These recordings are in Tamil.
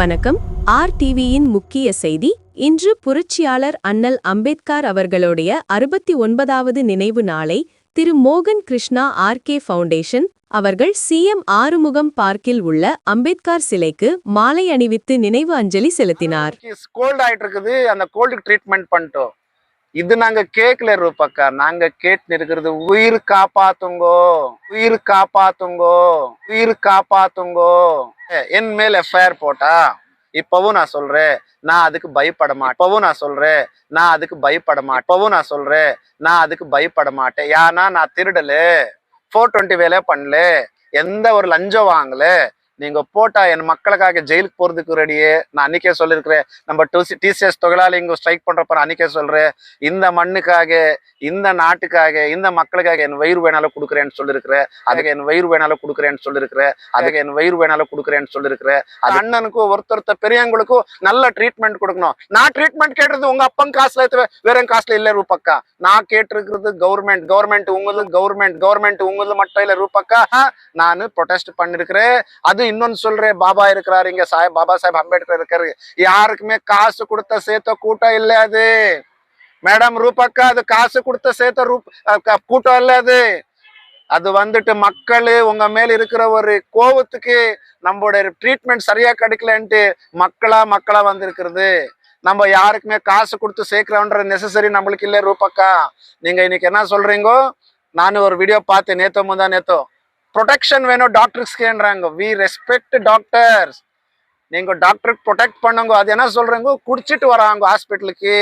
வணக்கம். ஆர் டிவியின் முக்கிய செய்தி இன்று புரட்சியாளர் அண்ணல் அம்பேத்கர் அவர்களுடைய அறுபத்தி ஒன்பதாவது நினைவு நாளை திரு மோகன் கிருஷ்ணா ஆர்கே ஃபவுண்டேஷன் அவர்கள் சிஎம் ஆறுமுகம் பார்க்கில் உள்ள அம்பேத்கர் சிலைக்கு மாலை அணிவித்து நினைவு அஞ்சலி செலுத்தினார். கோல்ட் ஆயிட்டு இருக்குது அந்த கோல்டு ட்ரீட்மெண்ட் பண்ணிட்டோம். இது நாங்க கேட்கல ரூபக்கா. நாங்க கேட்டு இருக்கிறது உயிர் காப்பாத்துங்கோ. உயிர் காப்பாத்துங்கோ. உயிர் காப்பாத்துங்கோ. என் மேல் எஃப்ஐஆர் போட்டா இப்பவும் நான் சொல்றேன் நான் அதுக்கு பயப்பட மாட்டேன். இப்பவும் நான் சொல்றேன் நான் அதுக்கு பயப்பட மாட்டேன். இப்பவும் நான் சொல்றேன் நான் அதுக்கு பயப்பட மாட்டேன். ஏன்னா நான் திருடல ஃபோர் டுவெண்ட்டி வேலையே பண்ணல எந்த ஒரு லஞ்சம் வாங்கல நீங்க போட்டா என் மக்களுக்காக ஜெயிலுக்கு போறதுக்கு ரெடியே. நான் அன்றைக்கே சொல்லியிருக்கிறேன் நம்ம டூசி டிசிஎஸ் தொழிலாளிங்க ஸ்ட்ரைக் பண்ணுறப்ப நான் அன்றைக்கே சொல்றேன். இந்த மண்ணுக்காக இந்த நாட்டுக்காக இந்த மக்களுக்காக என் வயிறு வேணாலும் கொடுக்குறேன்னு சொல்லியிருக்கிறேன் அதுக்கு என் வயிறு வேணாலும் கொடுக்குறேன்னு சொல்லியிருக்கிறேன் அதுக்கு என் வயிறு வேணாலும் கொடுக்குறேன்னு சொல்லியிருக்கிறேன் அது அண்ணனுக்கும் ஒருத்தருத்த பெரியவங்களுக்கும் நல்ல ட்ரீட்மெண்ட் கொடுக்கணும். நான் ட்ரீட்மெண்ட் கேட்டது உங்க அப்பன் காசுல வேற என் காசுல இல்ல ரூபக்கா. நான் கேட்டிருக்கிறது கவர்மெண்ட் கவர்மெண்ட் உங்களது கவர்மெண்ட் கவர்மெண்ட் உங்களது மட்டும் இல்ல ரூபக்கா. நான் ப்ரொடெஸ்ட் பண்ணிருக்கிறேன். அது இன்னொன்னு சொல்றேன் பாபா இருக்கிறாரு இங்க சாஹிப் பாபா சாஹிப் அம்பேத்கர் இருக்காரு. யாருக்குமே காசு கொடுத்த சேர்த்த கூட்டம் இல்ல அது. மேடம் ரூபக்கா அது காசு கொடுத்த சேர்த்த ரூப் கூட்டம் இல்ல அது. அது வந்துட்டு மக்கள் உங்க மேல இருக்கிற ஒரு கோவத்துக்கு நம்மளோட ட்ரீட்மெண்ட் சரியா கிடைக்கலன்ட்டு மக்களா மக்களா வந்திருக்கிறது. நம்ம யாருக்குமே காசு கொடுத்து சேர்க்கிறோன்ற நெசசரி நம்மளுக்கு இல்லை ரூபக்கா. நீங்க இன்னைக்கு என்ன சொல்றீங்கோ? நான் ஒரு வீடியோ பார்த்தேன் நேத்தோ முந்தா நேத்தோ. ப்ரொடெக்ஷன் வேணும் டாக்டர்ஸ்க்குன்றாங்க வி ரெஸ்பெக்ட் டாக்டர்ஸ் நீங்க டாக்டருக்கு ப்ரொடெக்ட் பண்ணுங்க. அது என்ன சொல்றீங்க? குடிச்சிட்டு வராங்க ஹாஸ்பிட்டலுக்கு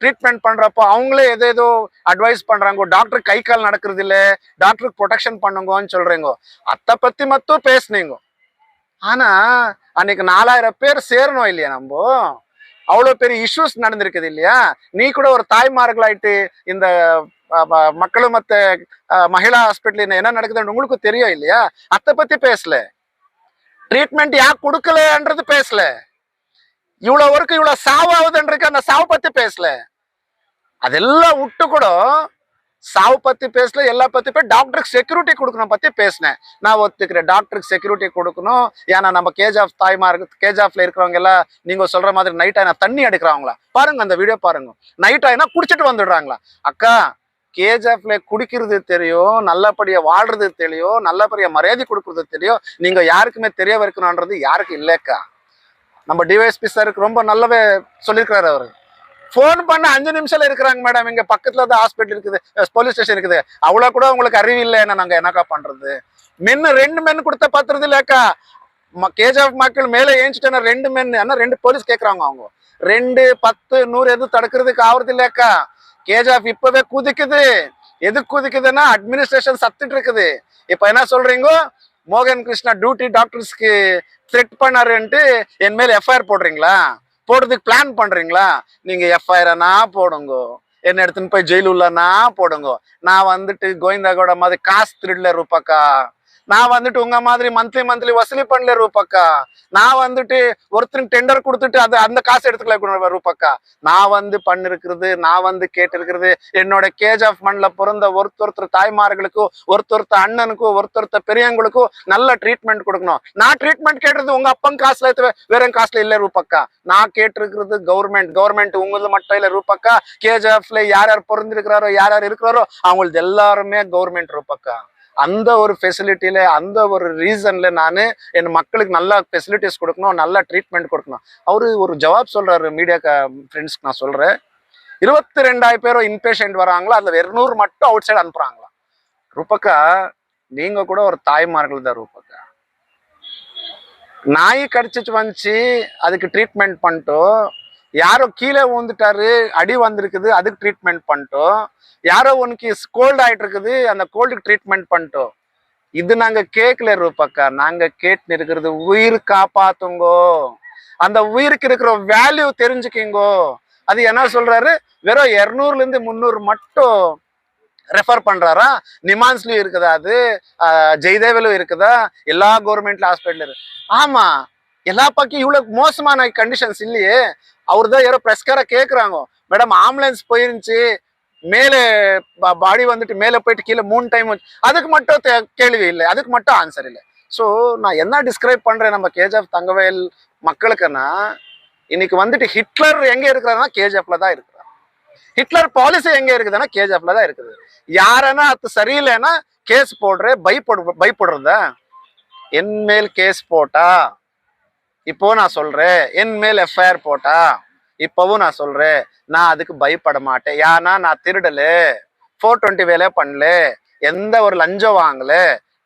ட்ரீட்மெண்ட் பண்றப்போ அவங்களே எதோ ஏதோ அட்வைஸ் பண்ணுறாங்க டாக்டர் கை கால் நடக்கிறது இல்லை டாக்டருக்கு ப்ரொடெக்ஷன் பண்ணுங்கன்னு சொல்றீங்க. அத்தை பத்தி மட்டும் பேசுனீங்க. ஆனா அன்னைக்கு நாலாயிரம் பேர் சேரணும் இல்லையா நம்ம? அவ்வளோ பெரிய இஷ்யூஸ் நடந்திருக்குது இல்லையா? நீ கூட ஒரு தாய்மார்களாயிட்டு இந்த அஹ், மக்களும் மத்த மகிழா ஹாஸ்பிட்டல் என்ன நடக்குதுன்னு உங்களுக்கு தெரியும் இல்லையா? அத்தை பத்தி பேசல. ட்ரீட்மெண்ட் யார் கொடுக்கலன்றது பேசல. இவ்வளவு வரைக்கும் இவ்வளவு சாவாகுதுன்றது அந்த சாவு பத்தி பேசல. அதெல்லாம் விட்டு கூட சாவு பத்தி பேசல எல்லா பத்தி போய் டாக்டருக்கு செக்யூரிட்டி கொடுக்கணும் பத்தி பேசினேன். நான் ஒத்துக்கிறேன். டாக்டருக்கு செக்யூரிட்டி கொடுக்கணும். ஏன்னா நம்ம கேஜ் ஆஃப் தாய்மார்க்கு கேஜ் ஆஃப்ல இருக்கிறவங்க எல்லாம் நீங்க சொல்ற மாதிரி நைட் ஆயினா தண்ணி எடுக்கிறாங்களா பாருங்க அந்த வீடியோ பாருங்க. நைட் ஆயினா குடிச்சிட்டு வந்துடுறாங்களா? அக்கா கேஜிஎஃப்ல குடிக்கிறது தெரியும் நல்லபடியா வாழ்றது தெரியும் நல்லபடியா மரியாதை கொடுக்கறது தெரியும். நீங்க யாருக்குமே தெரிய வைக்கணும்ன்றது யாருக்கு இல்லைக்கா? நம்ம டிவைஎஸ்பி சாருக்கு ரொம்ப நல்லாவே சொல்லியிருக்கிறாரு அவரு. ஃபோன் பண்ண அஞ்சு நிமிஷம்ல இருக்கிறாங்க மேடம் இங்க பக்கத்துல தான் ஹாஸ்பிட்டல் இருக்குது போலீஸ் ஸ்டேஷன் இருக்குது. அவ்வளோ கூட உங்களுக்கு அறிவு இல்லைன்னா நாங்க என்னக்கா பண்றது? மென்னு ரெண்டு மென்னு கொடுத்த பாத்துறது இல்லக்கா. கேஜிஎஃப் மக்கள் மேலே ஏஞ்சிட்டேன்னா ரெண்டு மென்னு ஆனால் ரெண்டு போலீஸ் கேட்குறாங்க அவங்க. ரெண்டு பத்து நூறு எதுவும் தடுக்கிறதுக்கு ஆகுறது இல்லக்கா. கேஜிஎஃப் இப்பவே குதிக்குது. எது குதிக்குதுன்னா அட்மினிஸ்ட்ரேஷன் சத்துட்டு இருக்குது. இப்ப என்ன சொல்றீங்க? மோகன் கிருஷ்ணா டியூட்டி டாக்டர்ஸ்க்கு த்ரெட் பண்ணாருன்ட்டு என் மேல எஃப்ஐஆர் போடுறீங்களா? போடுறதுக்கு பிளான் பண்றீங்களா? நீங்க எஃப்ஐஆர்னா போடுங்க. என்ன எடுத்துன்னு போய் ஜெயிலுள்ளனா போடுங்க. நான் வந்துட்டு கோவிந்தா கூட மாதிரி காசு திருடல ரூபாக்கா. நான் வந்துட்டு உங்க மாதிரி மந்த்லி மந்த்லி வசூலி பண்ணல ரூபாக்கா. நான் வந்துட்டு ஒருத்தருக்கு டெண்டர் கொடுத்துட்டு அது அந்த காசு எடுத்துக்கல ரூபாக்கா. நான் வந்து பண்ணிருக்கிறது நான் வந்து கேட்டிருக்கிறது என்னோட கேஜ் ஆஃப் மண்ல பிறந்த ஒருத்தொருத்தர் தாய்மார்களுக்கும் ஒருத்தொருத்த அண்ணனுக்கும் ஒருத்தொருத்த பெரியவங்களுக்கும் நல்ல ட்ரீட்மெண்ட் கொடுக்கணும். நான் ட்ரீட்மெண்ட் கேட்டது உங்க அப்பன் காசுல வேற காசுல இல்ல ரூபக்கா. நான் கேட்டிருக்கிறது கவர்மெண்ட் கவர்மெண்ட் உங்களது மட்டும் இல்ல ரூபக்கா. ஆஃப்ல யார் யார் பிறந்திருக்கிறாரோ யார் யார் இருக்கிறாரோ அவங்களுக்கு எல்லாருமே கவர்மெண்ட் ரூபக்கா. அந்த ஒரு ஃபெசிலிட்டியில அந்த ஒரு ரீசன்ல நான் என் மக்களுக்கு நல்லா ஃபெசிலிட்டிஸ் கொடுக்கணும் நல்லா ட்ரீட்மெண்ட் கொடுக்கணும். அவரு ஒரு ஜவாப் சொல்றாரு மீடியா ஃப்ரெண்ட்ஸ்க்கு நான் சொல்றேன். இருபத்தி ரெண்டாயிரம் பேரும் இன்பேஷண்ட் வராங்களா அதுல இருநூறு மட்டும் அவுட் சைடு அனுப்புறாங்களா? ரூபக்கா நீங்க கூட ஒரு தாய்மார்கள் தான் ரூபக்கா. நாய் கடிச்சிட்டு வந்துச்சு அதுக்கு ட்ரீட்மெண்ட் பண்ணிட்டோம். யாரோ கீழே விழுந்துட்டாரு அடி வந்திருக்குது அதுக்கு ட்ரீட்மெண்ட் பண்ணிட்டோம். யாரோ உனக்கு கோல்ட் ஆயிட்டு இருக்குது அந்த கோல்டுக்கு ட்ரீட்மெண்ட் பண்ணிட்டோம். இது நாங்க கேட்கல ரூபாக்கா நாங்க கேட்டு இருக்கிறது உயிர் காப்பாத்துங்கோ. அந்த உயிருக்கு இருக்கிற வேல்யூ தெரிஞ்சுக்கிங்கோ. அது என்ன சொல்றாரு? வெறும் இருநூறுல இருந்து முந்நூறு மட்டும் ரெஃபர் பண்றாரா? நிமான்ஸ்லயும் இருக்குதா அது? ஜெய்தேவிலும் இருக்குதா? எல்லா கவர்மெண்ட்ல ஹாஸ்பிட்டலும் இருக்கு ஆமா எல்லா பக்கம் இவ்வளவு மோசமான கண்டிஷன்ஸ் இல்லையே. அவர் தான் யாரோ பிரஸ்கார கேட்குறாங்க மேடம் ஆம்புலன்ஸ் போயிருந்துச்சு. மேலே பாடி வந்துட்டு மேலே போயிட்டு கீழே மூணு டைம் அதுக்கு மட்டும் கேள்வி இல்லை. அதுக்கு மட்டும் ஆன்சர் இல்லை. ஸோ நான் என்ன டிஸ்கிரைப் பண்ணுறேன் நம்ம கேஜிஎஃப் தங்கவேல் மக்களுக்குன்னா இன்னைக்கு வந்துட்டு ஹிட்லர் எங்கே இருக்கிறாருன்னா கேஜிஎஃப்ல தான் இருக்கிறார். ஹிட்லர் பாலிசி எங்கே இருக்குதுன்னா கேஜிஎஃப்ல தான் இருக்குது. யாரன்னா அது சரியில்லைன்னா கேஸ் போடுற பயப்படு பயப்படுறத? என் மேல் கேஸ் போட்டா இப்போ நான் சொல்றேன் என் மேல் எஃப்ஐஆர் போட்டா இப்போவும் நான் சொல்றேன் நான் அதுக்கு பயப்பட மாட்டேன். ஏன்னா நான் திருடலு ஃபோர் டுவெண்ட்டி வேலையே பண்ணல எந்த ஒரு லஞ்சம் வாங்கல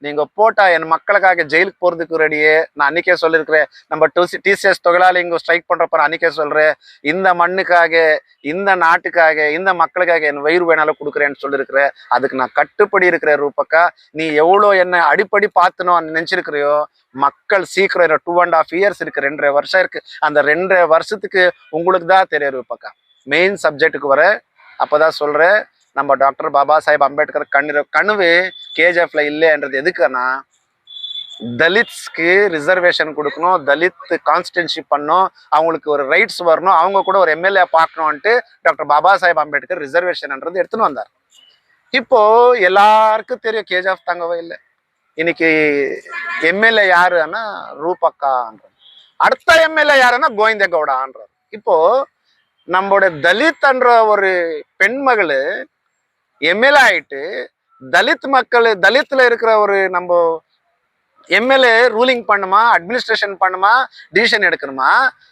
நீங்க போட்டா என் மக்களுக்காக ஜெயிலுக்கு போறதுக்கு ரெடியே. நான் அன்னைக்கே சொல்லியிருக்கிறேன் நம்ம டூசி டிசிஎஸ் தொழிலாளிங்க ஸ்ட்ரைக் பண்றப்ப நான் அன்னைக்கே சொல்றேன். இந்த மண்ணுக்காக இந்த நாட்டுக்காக இந்த மக்களுக்காக என் வயிறு வேணாலும் கொடுக்குறேன்னு சொல்லியிருக்கிறேன் அதுக்கு நான் கட்டுப்படி இருக்கிற ரூபக்கா. நீ எவ்வளோ என்ன அடிப்படி பார்த்துனோம் நினச்சிருக்கிறியோ மக்கள் சீக்கிரம் என்ன டூ அண்ட் ஆஃப் இயர்ஸ் இருக்கு ரெண்டரை வருஷம் இருக்கு. அந்த ரெண்டரை வருஷத்துக்கு உங்களுக்கு தான் தெரியும் ரூபக்கா. மெயின் சப்ஜெக்ட்டுக்கு வர அப்பதான் சொல்றேன். நம்ம டாக்டர் பாபா சாஹேப் அம்பேத்கர் கண்ணு கனவு கேஜிஎஃப்ல இல்லைன்றது எதுக்குன்னா தலித்ஸ்க்கு ரிசர்வேஷன் கொடுக்கணும் தலித் கான்ஸ்டன்ஷிப் பண்ணும் அவங்களுக்கு ஒரு ரைட்ஸ் வரணும் அவங்க கூட ஒரு எம்எல்ஏ பார்க்கணும்ன்ட்டு டாக்டர் பாபா சாஹேப் அம்பேத்கர் ரிசர்வேஷன்ன்றது எடுத்துன்னு வந்தார். இப்போ எல்லாருக்கும் தெரியும் கேஜிஎஃப் தங்கவே இல்லை. இன்னைக்கு எம்எல்ஏ யாருன்னா ரூபக்கான்ற அடுத்த எம்எல்ஏ யாருன்னா கோவிந்த கவுடான்றார் இப்போ நம்மளோட தலித் என்ற ஒரு பெண்மகள் எம்எல்ஏ ஆயிட்டு தலித் மக்கள் தலித்தில் இருக்கிற ஒரு நம்ம எம்எல்ஏ ரூலிங் பண்ணுமா அட்மினிஸ்ட்ரேஷன் பண்ணுமா டிசிஷன் எடுக்கணுமா?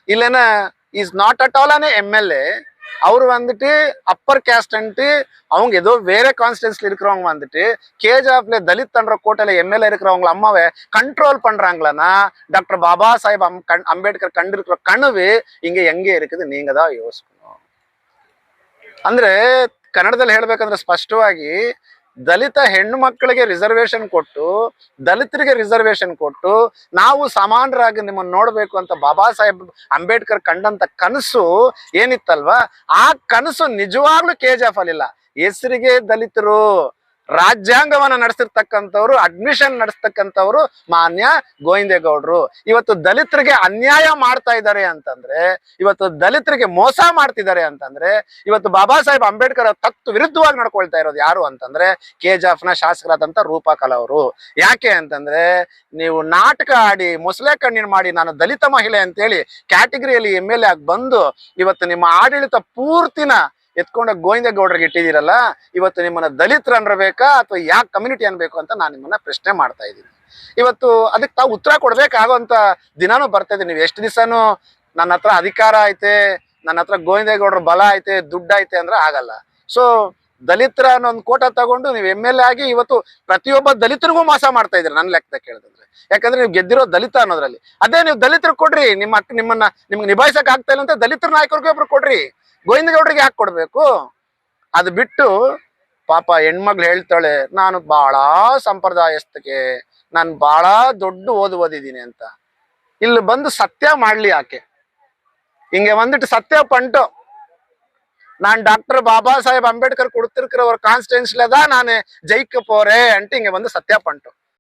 இல்லைன்னா இஸ் நாட் அட் ஆல் ஆன எம்எல்ஏ அவர் வந்துட்டு அப்பர் கேஸ்டன்ட்டு அவங்க ஏதோ வேற கான்ஸ்டன்ஸில் இருக்கிறவங்க வந்துட்டு கேஜாப்ல தலித் தன்ற கோட்டையில எம்எல்ஏ இருக்கிறவங்க அம்மாவை கண்ட்ரோல் பண்றாங்களன்னா டாக்டர் பாபா சாஹிப் அம் கண் அம்பேத்கர் கண்டு இருக்கிற கனவு இங்கே எங்கே இருக்குது? நீங்கள் தான் ಯೋಚಿಸ್ಕೋ ಅಂದ್ರೆ ಕನ್ನಡದಲ್ಲಿ ಹೇಳಬೇಕಂದ್ರೆ ಸ್ಪಷ್ಟವಾಗಿ ದಲಿತ ಹೆಣ್ಣು ಮಕ್ಕಳಿಗೆ ರಿಸರ್ವೇಶನ್ ಕೊಟ್ಟು, ದಲಿತರಿಗೆ ರಿಸರ್ವೇಶನ್ ಕೊಟ್ಟು, ನಾವು ಸಮಾನರಾಗಿ ನಿಮ್ಮನ್ನ ನೋಡಬೇಕು ಅಂತ ಬಾಬಾ ಸಾಹೇಬ್ ಅಂಬೇಡ್ಕರ್ ಕಂಡಂತ ಕನಸು ಏನಿತ್ತಲ್ವಾ? ಆ ಕನಸು ನಿಜವಾಗ್ಲೂ ಕೆ ಜಿ ಎಫ್ ಅಲ್ಲಿಲ್ಲ. ಹೆಸರಿಗೆ ದಲಿತರು. ರಾಜ್ಯಾಂಗವನ್ನ ನಡೆಸಿರ್ತಕ್ಕಂಥವ್ರು ಅಡ್ಮಿಷನ್ ನಡೆಸ್ತಕ್ಕಂಥವ್ರು ಮಾನ್ಯ ಗೋವಿಂದೇಗೌಡರು. ಇವತ್ತು ದಲಿತರಿಗೆ ಅನ್ಯಾಯ ಮಾಡ್ತಾ ಇದ್ದಾರೆ ಅಂತಂದ್ರೆ, ಇವತ್ತು ದಲಿತರಿಗೆ ಮೋಸ ಮಾಡ್ತಿದ್ದಾರೆ ಅಂತಂದ್ರೆ, ಇವತ್ತು ಬಾಬಾ ಸಾಹೇಬ್ ಅಂಬೇಡ್ಕರ್ ಅವ್ರ ತತ್ವ ವಿರುದ್ಧವಾಗಿ ನಡ್ಕೊಳ್ತಾ ಇರೋದು ಯಾರು ಅಂತಂದ್ರೆ ಕೆಜಾಫ್ನ ಶಾಸಕರಾದಂತ ರೂಪಾ ಅವರು. ಯಾಕೆ ಅಂತಂದ್ರೆ, ನೀವು ನಾಟಕ ಆಡಿ ಮೊಸಳೆ ಕಣ್ಣಿನ ಮಾಡಿ ನಾನು ದಲಿತ ಮಹಿಳೆ ಅಂತೇಳಿ ಕ್ಯಾಟಗರಿಯಲ್ಲಿ ಎಂ ಎಲ್ ಎ ಆಗಿ ಬಂದು ಇವತ್ತು ನಿಮ್ಮ ಆಡಳಿತ ಪೂರ್ತಿನ ಎತ್ಕೊಂಡ ಗೋವಿಂದ ಗೌಡರಿಗೆ ಇಟ್ಟಿದ್ದೀರಲ್ಲ, ಇವತ್ತು ನಿಮ್ಮನ್ನ ದಲಿತರು ಅನ್ಬೇಕಾ ಅಥವಾ ಯಾಕೆ ಕಮ್ಯುನಿಟಿ ಅನ್ಬೇಕು ಅಂತ ನಾನು ನಿಮ್ಮನ್ನ ಪ್ರಶ್ನೆ ಮಾಡ್ತಾ ಇದ್ದೀನಿ. ಇವತ್ತು ಅದಕ್ಕೆ ತಾವು ಉತ್ತರ ಕೊಡ್ಬೇಕಾಗುವಂತ ದಿನಾನು ಬರ್ತಾ ಇದೆ ನೀವು ಎಷ್ಟು ದಿವಸನೂ ನನ್ನ ಅಧಿಕಾರ ಐತೆ, ನನ್ನ ಹತ್ರ ಗೋವಿಂದೇಗೌಡರ ಬಲ ಐತೆ, ದುಡ್ಡು ಐತೆ ಅಂದ್ರೆ ಆಗಲ್ಲ. ಸೊ ದಲಿತರ ಅನ್ನೊಂದು ಕೋಟ ತಗೊಂಡು ನೀವು ಎಂ ಎಲ್ ಎ ಆಗಿ ಇವತ್ತು ಪ್ರತಿಯೊಬ್ಬ ದಲಿತರಿಗೂ ಮೋಸ ಮಾಡ್ತಾ ಇದ್ರಿ ನನ್ನ ಲೆಕ್ಕದ ಕೇಳಿದ್ರೆ ಯಾಕಂದ್ರೆ ನೀವು ಗೆದ್ದಿರೋ ದಲಿತ ಅನ್ನೋದ್ರಲ್ಲಿ. ಅದೇ ನೀವು ದಲಿತರು ಕೊಡ್ರಿ, ನಿಮ್ಮ ಅಕ್ಕ ನಿಮ್ಮನ್ನ ನಿಮ್ಗೆ ನಿಭಾಯಿಸಕ್ ಆಗ್ತಾ ಇಲ್ಲ ಅಂತ ದಲಿತರ ನಾಯಕರಿಗೆ ಒಬ್ರು ಕೊಡ್ರಿ. ಗೋವಿಂದಗೌಡರಿಗೆ ಯಾಕೆ ಕೊಡ್ಬೇಕು? ಅದು ಬಿಟ್ಟು ಪಾಪ ಹೆಣ್ಮಗ್ಳು ಹೇಳ್ತಾಳೆ, ನಾನು ಬಹಳ ಸಂಪ್ರದಾಯಸ್ಥಕ್ಕೆ ನಾನು ಬಹಳ ದೊಡ್ಡ ಓದು ಓದಿದ್ದೀನಿ ಅಂತ. ಇಲ್ಲಿ ಬಂದು ಸತ್ಯ ಮಾಡ್ಲಿ ಆಕೆ ಹಿಂಗೆ ಬಂದ್ಬಿಟ್ಟು ಸತ್ಯ ಪಂಟು. நான் டாக்டர் பாபா சாஹேப் அம்பேத்கர் கொடுத்திருக்கிற ஒரு கான்ஸ்டன்ஸ்ல தான் நான் ஜெயிக்க போறேன்ட்டு இங்க வந்து சத்தியா பண்ணிட்டோம்.